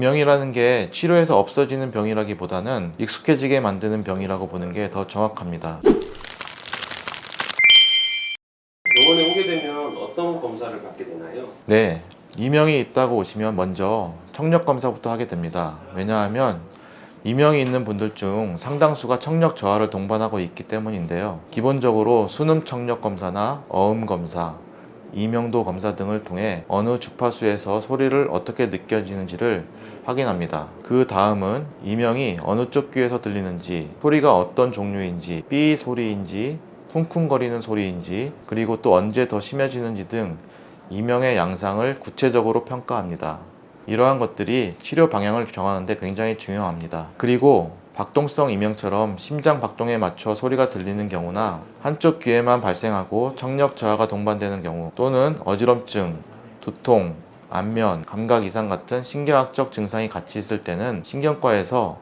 이명이라는 게 치료해서 없어지는 병이라기보다는 익숙해지게 만드는 병이라고 보는 게 더 정확합니다. 병원에 오게 되면 어떤 검사를 받게 되나요? 네, 이명이 있다고 오시면 먼저 청력 검사부터 하게 됩니다. 왜냐하면 이명이 있는 분들 중 상당수가 청력 저하를 동반하고 있기 때문인데요. 기본적으로 수능 청력 검사나 어음 검사, 이명도 검사 등을 통해 어느 주파수에서 소리를 어떻게 느껴지는지를 확인합니다. 그 다음은 이명이 어느 쪽 귀에서 들리는지, 소리가 어떤 종류인지, 삐 소리인지, 쿵쿵거리는 소리인지, 그리고 또 언제 더 심해지는지 등 이명의 양상을 구체적으로 평가합니다. 이러한 것들이 치료 방향을 정하는데 굉장히 중요합니다. 그리고 박동성 이명처럼 심장 박동에 맞춰 소리가 들리는 경우나 한쪽 귀에만 발생하고 청력 저하가 동반되는 경우 또는 어지럼증, 두통, 안면, 감각 이상 같은 신경학적 증상이 같이 있을 때는 신경과에서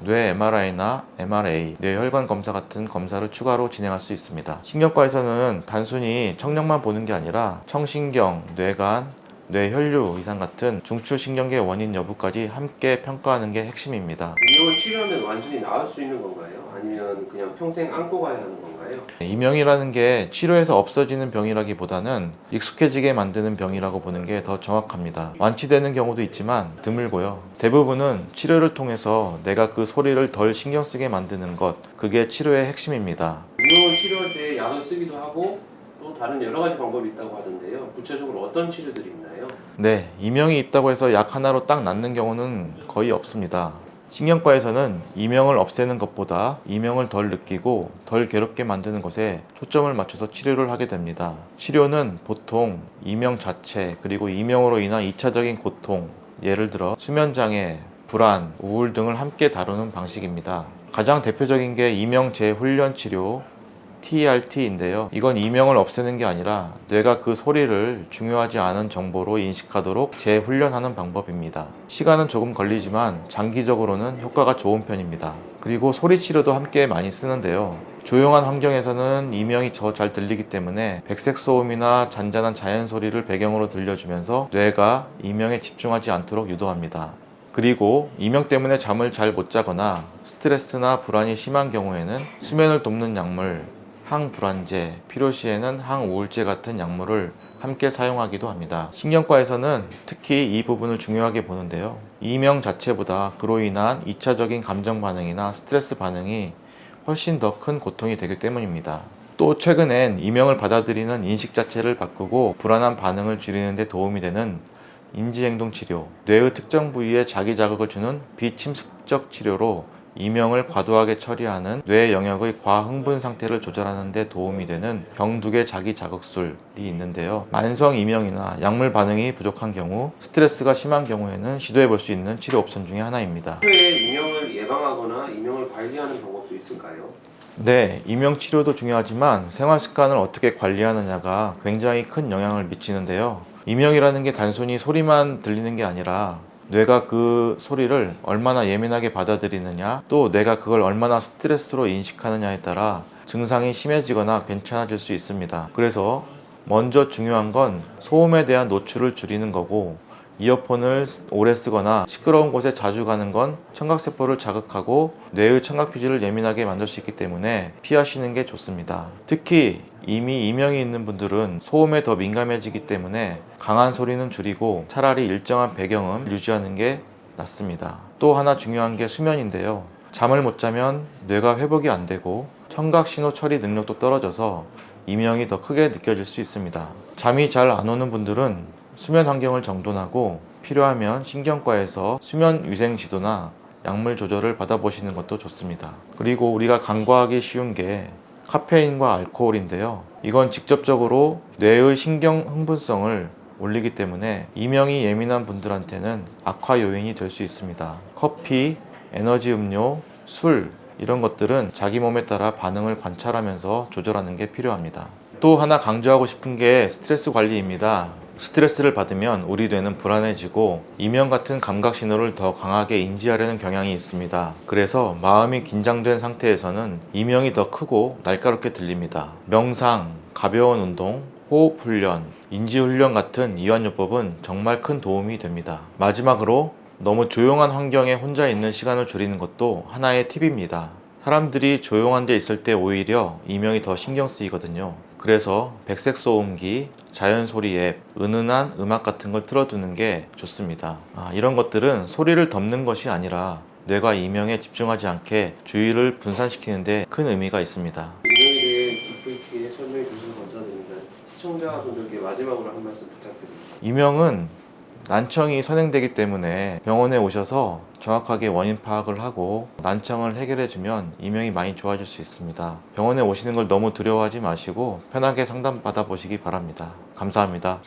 뇌 MRI나 MRA, 뇌혈관 검사 같은 검사를 추가로 진행할 수 있습니다. 신경과에서는 단순히 청력만 보는 게 아니라 청신경, 뇌간, 뇌혈류 이상 같은 중추신경계 원인 여부까지 함께 평가하는 게 핵심입니다. 이명을 치료하면 완전히 나을 수 있는 건가요? 아니면 그냥 평생 안고 가야 하는 건가요? 이명이라는 게 치료해서 없어지는 병이라기보다는 익숙해지게 만드는 병이라고 보는 게 더 정확합니다. 완치되는 경우도 있지만 드물고요. 대부분은 치료를 통해서 내가 그 소리를 덜 신경 쓰게 만드는 것, 그게 치료의 핵심입니다. 이명을 치료할 때 약을 쓰기도 하고 또 다른 여러 가지 방법이 있다고 하던데요. 구체적으로 어떤 치료들이 있나요? 네, 이명이 있다고 해서 약 하나로 딱 낫는 경우는 거의 없습니다. 신경과에서는 이명을 없애는 것보다 이명을 덜 느끼고 덜 괴롭게 만드는 것에 초점을 맞춰서 치료를 하게 됩니다. 치료는 보통 이명 자체 그리고 이명으로 인한 2차적인 고통, 예를 들어 수면장애, 불안, 우울 등을 함께 다루는 방식입니다. 가장 대표적인 게 이명 재훈련 치료, TRT인데요. 이건 이명을 없애는 게 아니라 뇌가 그 소리를 중요하지 않은 정보로 인식하도록 재훈련하는 방법입니다. 시간은 조금 걸리지만 장기적으로는 효과가 좋은 편입니다. 그리고 소리 치료도 함께 많이 쓰는데요. 조용한 환경에서는 이명이 더 잘 들리기 때문에 백색 소음이나 잔잔한 자연 소리를 배경으로 들려주면서 뇌가 이명에 집중하지 않도록 유도합니다. 그리고 이명 때문에 잠을 잘 못 자거나 스트레스나 불안이 심한 경우에는 수면을 돕는 약물, 항불안제, 필요시에는 항우울제 같은 약물을 함께 사용하기도 합니다. 신경과에서는 특히 이 부분을 중요하게 보는데요. 이명 자체보다 그로 인한 2차적인 감정 반응이나 스트레스 반응이 훨씬 더 큰 고통이 되기 때문입니다. 또 최근엔 이명을 받아들이는 인식 자체를 바꾸고 불안한 반응을 줄이는 데 도움이 되는 인지행동 치료, 뇌의 특정 부위에 자기 자극을 주는 비침습적 치료로 이명을 과도하게 처리하는 뇌 영역의 과흥분 상태를 조절하는 데 도움이 되는 경두계 자기 자극술이 있는데요. 만성 이명이나 약물 반응이 부족한 경우, 스트레스가 심한 경우에는 시도해 볼 수 있는 치료 옵션 중에 하나입니다. 이명을 예방하거나 이명을 관리하는 방법도 있을까요? 네, 이명 치료도 중요하지만 생활 습관을 어떻게 관리하느냐가 굉장히 큰 영향을 미치는데요. 이명이라는 게 단순히 소리만 들리는 게 아니라 뇌가 그 소리를 얼마나 예민하게 받아들이느냐, 또 내가 그걸 얼마나 스트레스로 인식하느냐에 따라 증상이 심해지거나 괜찮아질 수 있습니다. 그래서 먼저 중요한 건 소음에 대한 노출을 줄이는 거고, 이어폰을 오래 쓰거나 시끄러운 곳에 자주 가는 건 청각세포를 자극하고 뇌의 청각피지를 예민하게 만들 수 있기 때문에 피하시는 게 좋습니다. 특히 이미 이명이 있는 분들은 소음에 더 민감해지기 때문에 강한 소리는 줄이고 차라리 일정한 배경음 유지하는 게 낫습니다. 또 하나 중요한 게 수면인데요. 잠을 못 자면 뇌가 회복이 안 되고 청각 신호 처리 능력도 떨어져서 이명이 더 크게 느껴질 수 있습니다. 잠이 잘 안 오는 분들은 수면 환경을 정돈하고 필요하면 신경과에서 수면 위생 지도나 약물 조절을 받아보시는 것도 좋습니다. 그리고 우리가 간과하기 쉬운 게 카페인과 알코올인데요. 이건 직접적으로 뇌의 신경 흥분성을 올리기 때문에 이명이 예민한 분들한테는 악화 요인이 될 수 있습니다. 커피, 에너지 음료, 술 이런 것들은 자기 몸에 따라 반응을 관찰하면서 조절하는 게 필요합니다. 또 하나 강조하고 싶은 게 스트레스 관리입니다. 스트레스를 받으면 우리 뇌는 불안해지고 이명 같은 감각 신호를 더 강하게 인지하려는 경향이 있습니다. 그래서 마음이 긴장된 상태에서는 이명이 더 크고 날카롭게 들립니다. 명상, 가벼운 운동, 호흡 훈련, 인지 훈련 같은 이완요법은 정말 큰 도움이 됩니다. 마지막으로 너무 조용한 환경에 혼자 있는 시간을 줄이는 것도 하나의 팁입니다. 사람들이 조용한 데 있을 때 오히려 이명이 더 신경 쓰이거든요. 그래서 백색 소음기, 자연 소리 앱, 은은한 음악 같은 걸 틀어두는 게 좋습니다. 아, 이런 것들은 소리를 덮는 것이 아니라 뇌가 이명에 집중하지 않게 주의를 분산시키는데 큰 의미가 있습니다. 이명에 대해 깊이 있게 설명해 주셔서 감사드립니다. 시청자분들께 마지막으로 한 말씀 부탁드립니다. 이명은 난청이 선행되기 때문에 병원에 오셔서 정확하게 원인 파악을 하고 난청을 해결해주면 이명이 많이 좋아질 수 있습니다. 병원에 오시는 걸 너무 두려워하지 마시고 편하게 상담 받아보시기 바랍니다. 감사합니다.